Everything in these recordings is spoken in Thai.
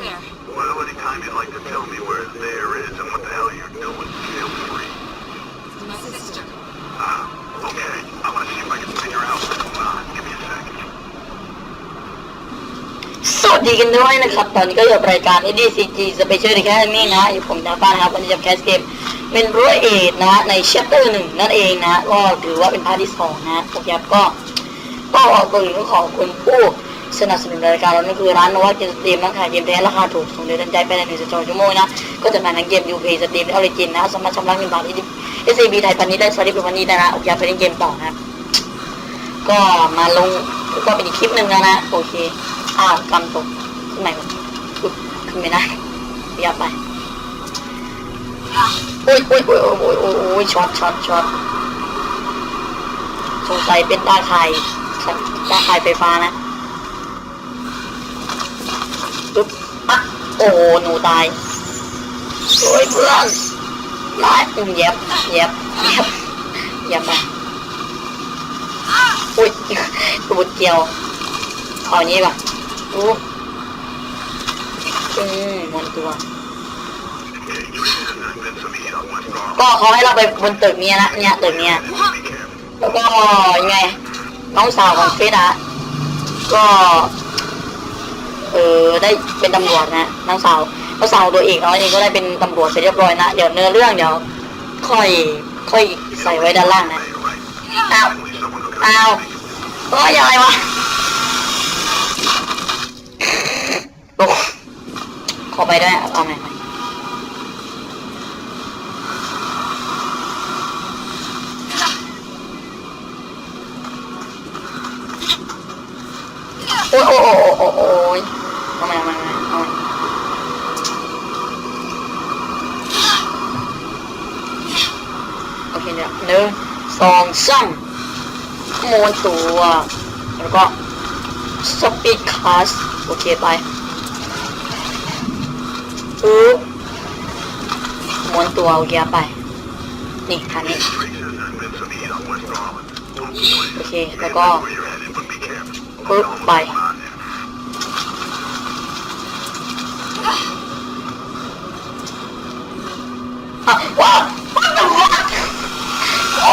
here. Why would he kind of like to tell me where his there is and what the hell you're doing, feel free? My sister. Ah, okay. I want to see if I can figure out what's going on. Give me a second. สวัสดีกันด้วยนะครับ ตอนนี้ก็อยู่กับรายการ EDCG Special Academy นะอยู่ผมดาวฟ้านะครับวันนี้จะแคสเกมเป็นรั้วเอทนะในเชปเตอร์หนึ่งนั่นเองนะ ก็ถือว่าเป็นพาร์ทที่สองนะผมยับก็ ก็ออกตัวหนึ่งขอบคุณผู้ สนับสนุนรายการเรานั่นคือร้านนวัตเกมสตรีมนขายเกมแท้ราคาถูกส่งเดลิเวอรี่ไปในหนึ่งสตอชั่วโมงนะ ก็จะมาทั้งเกมยูเพย์สตรีมและออริจินนะสามารถชำระเงินบาทที่ SCB ไทยพันนี้ได้สวัสดีเป็นวันนี้นะโอเคไปเล่นเกมต่อนะก็มาลงก็เป็นอีกคลิปหนึ่งแล้วนะโอเคอ้าวกำตกขึ้นไหนวะอุ๊ยขึ้นไม่ได้อย่าไปโอ้ยโอ้ยโอ้ยโอ้ยโอ้ยโอ้ยช็อตช็อตช็อตสงสัยเป็นตาข่ตาข่ไฟฟ้านะปึ๊บอะ โอ้โหหนูตายโอ้ยเพื่อนนายอืมเย็บเย็บเย็บเย็บไปอุ้ยตูดเกียวเอาอย่างนี้ป่ะอู้อืมมันตัว ก็เขาให้เราไปบนตึกเนี้ยนะเนี่ยตึกเนี้ยแล้วก็ยังไงน้องสาวของเฟสอะก็ เออได้เป็นตำรวจนะน้องสาวน้องสาวตัวเอกน้อยเองก็ได้เป็นตำรวจเสร็จเรียบร้อยนะเดี๋ยวเนื้อเรื่องเดี๋ยวค่อยค่อยใส่ไว้ด้านล่างนะอ้าวอ้าวโอ้ยอะไรวะโอ้ขอไปด้วยเอาใหม่ใหม่โอ้โอ้โอ้โอ้ยโอ้ยเอาใหม่เอาใหม่เอาใหม่โอเคเดี๋ยว หนึ่งสองสามโมนตัว แล้วก็สปีดคาสโอเคไปปึ๊บม้วนตัวโอเคไป นี่ทานี้ โอเค แล้วก็ปึ๊บไปอ้าว โอ้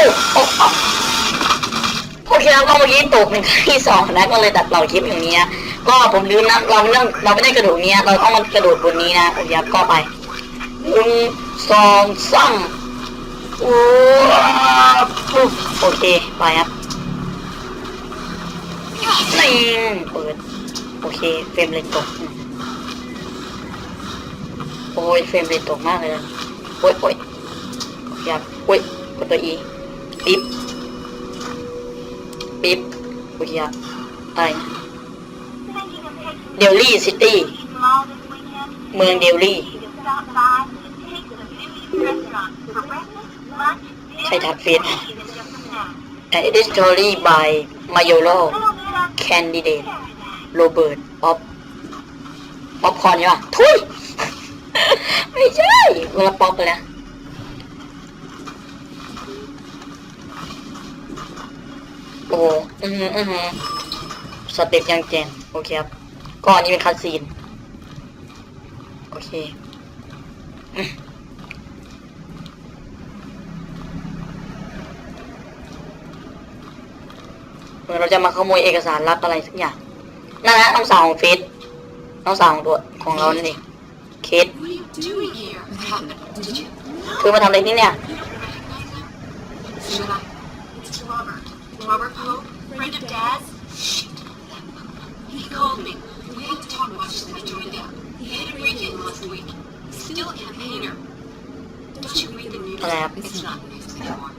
โอเคแล้วก็เมื่อกี้ตกเป็นครั้งที่สองนะก็เลยตัดต่อคลิปอย่างนี้ก็ผมลืมนะเราไม่ต้องเราไม่ได้กระโดดเนี้ยเราต้องมากระโดดบนนี้นะโอเคครับก็ไปหนึ่งสองสามโอ้ปุ๊บโอเคไปครับนี่เปิดโอเคเฟรมเลยตกโอ้ยเฟรมเลยตกมากเลยโอ้ยโอ้ยโอเคครับโอ้ยกดตัวอี ปิ๊บ ปิ๊บโอเคครับไปเดลี่ซิตี้ เมืองเดลี่ ใช่ทัดฟิตแอดดิสตอรี่บายมาโยโลแคนดิเดตโรเบิร์ตป๊อปป๊อปคอนใช่ป่ะทุย ไม่ใช่เวลาป๊อปไปแล้ว โอ้โหอือหืออือหือสเต็ปยังเจนโอเคครับก็อันนี้เป็นคัดซีนโอเคอืมเหมือนเราจะมาขโมยเอกสารลับอะไรสักอย่างนั่นนะน้องสาวของเฟสน้องสาวของตัวของเรานั่นเองเคส What are you doing here? What happened? Did you? คือมาทำอะไรที่เนี่ย Should I? It's Robert. Pope, friend of Dad's. Shit. He called me. We had to talk about I joined up. He had a break-in last week. He's still a campaigner. Don't you read the news? It's not news anymore.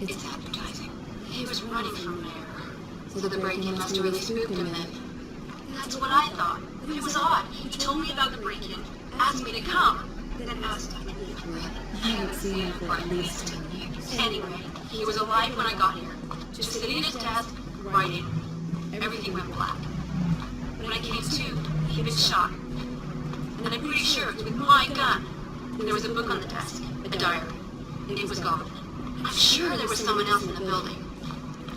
It's advertising. He was running from there. So the break-in must have really spooked him then. That's what I thought. It was odd. He told me about the break-in, asked me to come, then asked if I could leave. I haven't seen him for at least 10 years. Anyway, he was alive when I got here. Just sitting at his desk, writing. Everything went black. When I came to, he'd been shot. And then I'm pretty sure it was with my gun. And there was a book on the desk, a diary. And it was gone. I'm sure there was someone else in the building.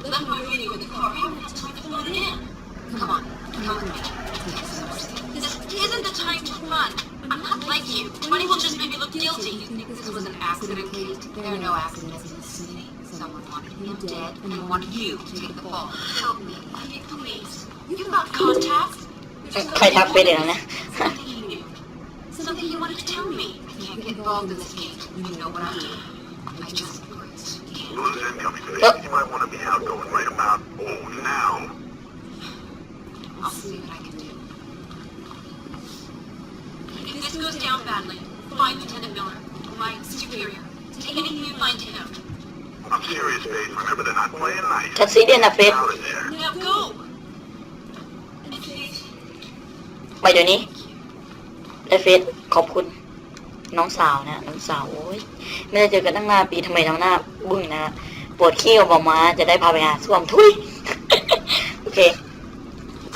Left my reading with the car. I haven't had time to phone in. Come on, come with me. This isn't the time to run. I'm not like you. Money will just make me look guilty. This was an accident, Kate. There are no accidents in this city. Someone wanted me dead, and they wanted you to take the fall. Help me, I need police. You've got contacts. Cut halfway down. Something you knew. Something you wanted to tell me. I can't get involved in this game. You know what I do. I just can't. Who's incoming? ทักซีเดียนนะเฟส Out of there. Now go! And Faith, ไปเดี๋ยวนี้ไอเฟสขอบคุณน้องสาวนะน้องสาวโอ้ยไม่ได้เจอกันตั้งนานปีทำไมทำหน้าบึ้งนะปวดขี้กับบอกมาจะได้พาไปหาส้วมทุยโอเค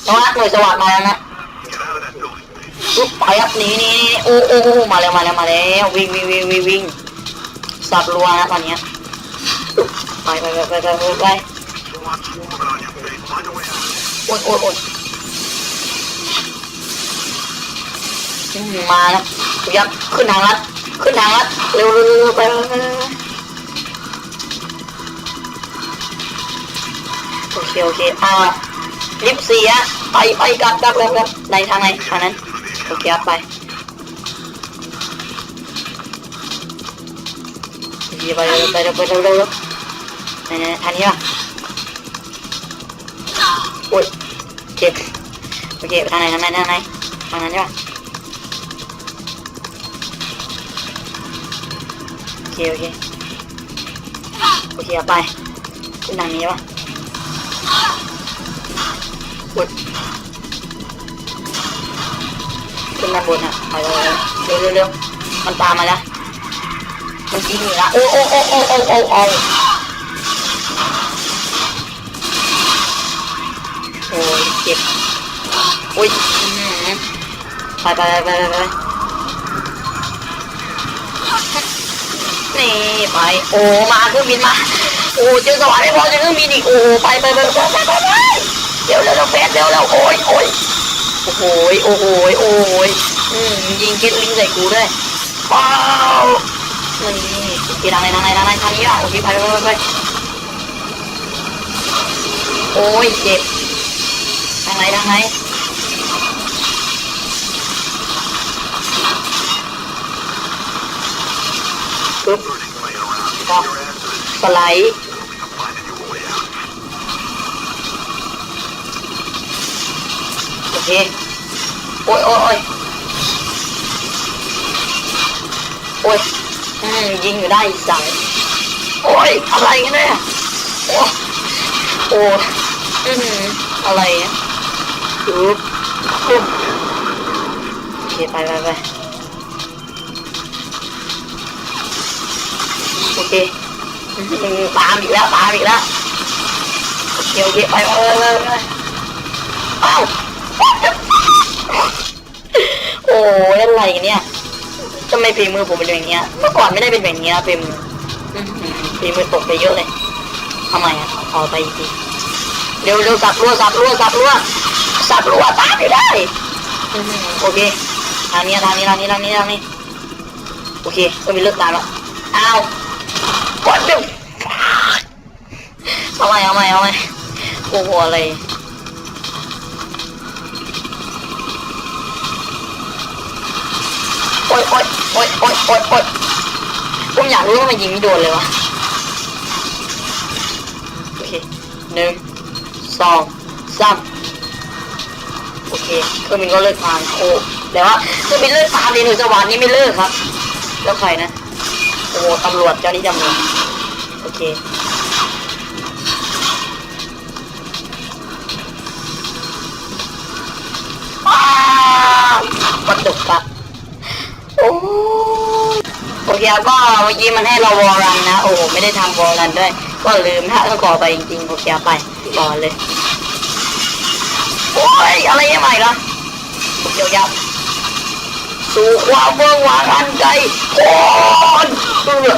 น้องรักหน่วยสวัสดิ์มาแล้วนะปุ๊บไปครับหนีหนีหนีโอ้โอ้โอ้มาแล้วมาแล้วมาแล้ววิ่งวิ่งวิ่งวิ่งวิ่งสับรัวนะตอนเนี้ย ไปไปไปไปไปไปไปโอ้ยโอ้ยโอ้ยมาแล้วยักขึ้นทางลัดขึ้นทางลัดเร็วเร็วไปไปไปไปไปโอเคโอเคอ่าลิฟต์เสียไปไปกลับกลับกลับกลับในทางไหนทางนั้นโอเคครับไปโอเคไปเร็วไปไป เร็วเร็วเร็วไหนนี้ป่ะโอ้ยเจ็บโอเคไปทางไหนทางไหนทางไหนทางนั้นใช่ป่ะโอเคโอเคโอเคเอาไปขึ้นทางนี้ป่ะโอ้ยขึ้นด้านบนอะไปเร็วเร็วเร็วเร็วมันตามมาแล้วมันกินอยู่ละโอ้โอ้โอ้โอ้โอ้โอ้ จ็บโอ้ยไปไปไปไปไปนี่ไปโอ้มาเครื่องบินมาโอ้เจอสวรรค์ไม่พอเจอเครื่องบินอีกโอ้ไปไปไปไปไปไปไปเร็วเร็วเร็วเฟสเร็วเร็วโอ้ยโอ้ยโอ้โหยโอ้โหยโอ้ยอืมยิงเก็ตลิงใส่กูด้วยว้าวนี่ทีทางไหนทางไหนทางไหนทางนี้อะโอเคไปไปไปไปโอ้ยเจ็บ ไหนทางไหนปึ๊บ Burning playing around. Get Oh. your ass to the สไลด์โอเค โอ้ยโอ้ยโอ้ยโอ้ยอืมยิงอยู่ได้อีกสั่งโอ้ย อะไรกันเนี่ย โอ้โอ้อืมอะไรเนี่ ยปึ๊บปึ๊บโอเคไปไปไปโอเคอืมตามอีกแล้วตามอีกแล้วโอเคโอเคไปไปไปไปเอ้าโอ้ยอะไรกันเนี่ยทำไมฝีมือผมเป็นอย่างเงี้ยเมื่อก่อนไม่ได้เป็นแบบนี้นะฝีมือฝีมือตกไปเยอะเลยทำไมอะเอไปอีกทีเร็วเร็วสับรั่วสับรั่วสับรั่ว สับรั่วตามไม่ได้โอเคทางนี้ทางนี้ทางนี้ทางนี้ทางนี้โอเคก็มีเลิกตามแล้วอ้าวกดดึงเอาใหม่เอาใหม่เอาใหม่โอ้โหอะไรโอ๊ยโอ๊ยโอ๊ยโอ๊ยโอ๊ยโอ๊ยผมอยากรู้ว่ามันยิงไม่โดนเลยวะโอเคหนึ่งสองสาม เคเครื่องบินก็เลิกทางโอ้แต่ว่าเครื่องบินเลิกตามดีหน่วยสวรรค์นี่ไม่เลิกครับ แล้วใครนะโอ้ตำรวจเจ้าหนี้ตำรวจโอเคว้าวกระตุกครับโอ้โอเคก็เมื่อกี้มันให้เราวอลรันนะ โอ้ไม่ได้ทำวอลรันด้วย ก็ลืมถ้าต้องขอไปจริงๆโอเคาไปก่อนเลย โอ้ยอะไรยังไงล่ะเดี๋ยวยับสู่ความเบื้องหวังอันไกลโอ้ยโอ้ย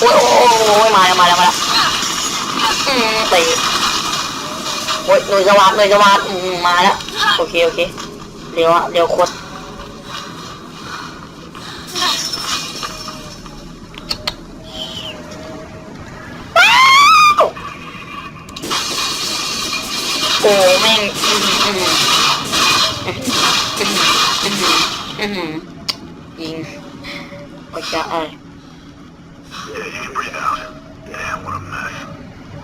โอ้ยมาแล้วมาแล้วมาแล้วอืมตีโอ้ยหน่วยสวัสดหน่วยสวัสดอืมมาแล้วโอเคโอเคเร็วอะเร็วโคต แม่งอืมอืม อื้อหือยิงโอเคเออ Yeah, you can breathe out. Damn, what a mess.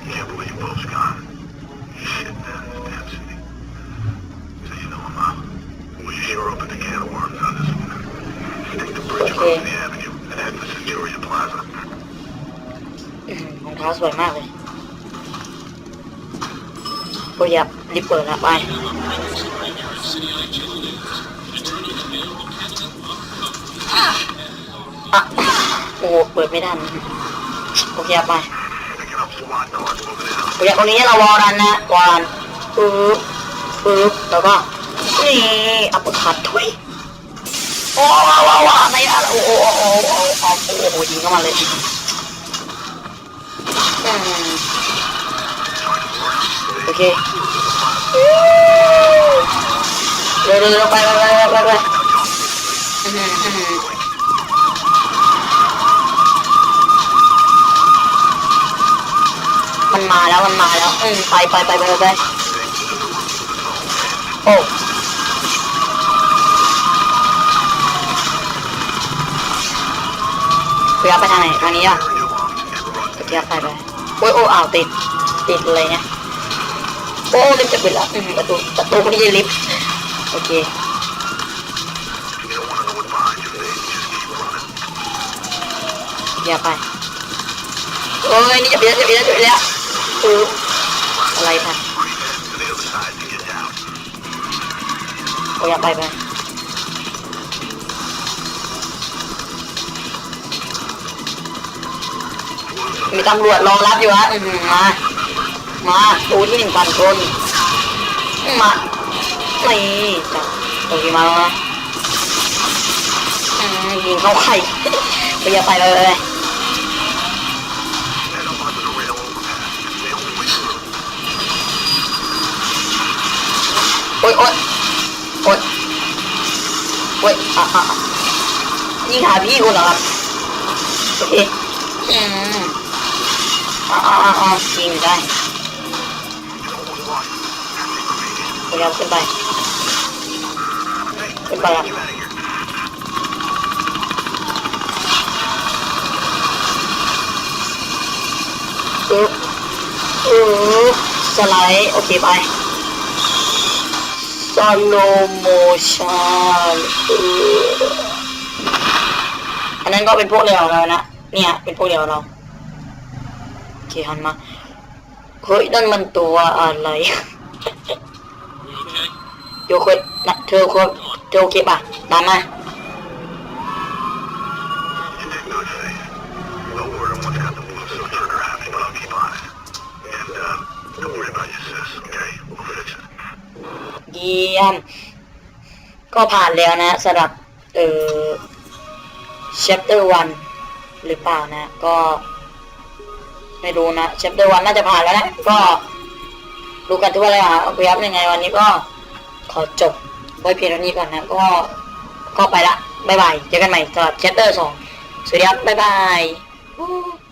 Can't believe you both gone. Shit, man, this damn city. So you know I'm up. Will you hear open the can of worms on this one? Take the bridge Okay. across the avenue and head to Centuria Plaza. อื้อหือรองเท้าสวยมากเลย โอ้ยบรีบเปิดละไปโอ้เปิดไม่ได้โอเคไป Picking up SWAT cars moving out. โอเคตรงนี้เราวอรันนะวอรันปึ๊บปึ๊บแล้วก็นี่อัปคัตทุยโอ้ว้าวว้าวในอะโอ้โอ้โอ้โอ้โอ้โอ้โอ้ยิงเข้ามาเลย โอเคเร็วเร็วไปไปไปไปไปมันมาแล้วมันมาแล้วอืมไปไปไปไปไปโอ้เพื่อไปทางไหนทางนี้อะเกียบไปไปโอ้ยโอ้อ้าวติดติดเลยเนี่ย โอ้เล่นจะเปิดแล้วประตูประตูคนที่ลิฟต์โอเคอย่าไปโอ้ยนี่จะเปลี่ยนจะเปลี่ยนจะเปลี่แล้วโอ้อะไรพันโอ้ยอย่าไปไปมีตำรวจรอรับอยู่ฮะมา มาดูที่หนึ่งพันคนมานี่จับโอเคมาแล้วนะอืมยิงเข้าไข่ไปอย่าไปเลย Head up onto the rail overpass. It's the only way through. โอ๊ยโอ๊ยโอ๊ยโอ๊ยอะอะอะยิงหาพี่คุณเหรอครับโอเคอืมอะอะอะอะยิงได้ You know what's lost. That's it, Grenadier. พยาขึ้นไป ขึ้นไปอะ Get out of here. ปึ๊บปึ๊บสไลด์โอเคไปสโลโมชันอันนั้นก็เป็นพวกเรือของเรานะ เนี่ย เป็นพวกเรือของเรา โอเคหันมา เฮ้ย นั่นมันตัวอะไร โยเควสนะเธอคนเธอโอเคป่ะตามมาเยี่ยม ก็ผ่านแล้วนะสำหรับ เอ่อ chapter 1 หรือเปล่านะ ก็ ไม่รู้นะ chapter 1 น่าจะผ่านแล้วนะ ก็ ดูกันทุกวันเลยอะเอายามยังไงวันนี้ก็ ขอจบไว้เพียงเท่านี้ก่อนนะก็ก็ไปละ บ๊ายบาย เจอกันใหม่สำหรับ chapter 2สวัสดีครับ บ๊ายบาย